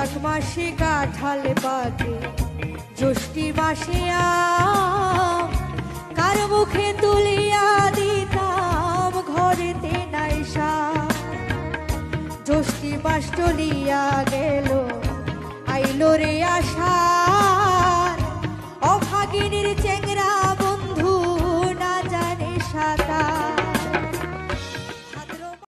বৈশাখ মাসে কাঁঠাল পাকে, জ্যৈষ্ঠী মাসে কার মুখে তুলিয়া দিতাম, ঘরেতে নাইসা জ্যৈষ্ঠী মাস চলিয়া গেল, আইলো রে আশা।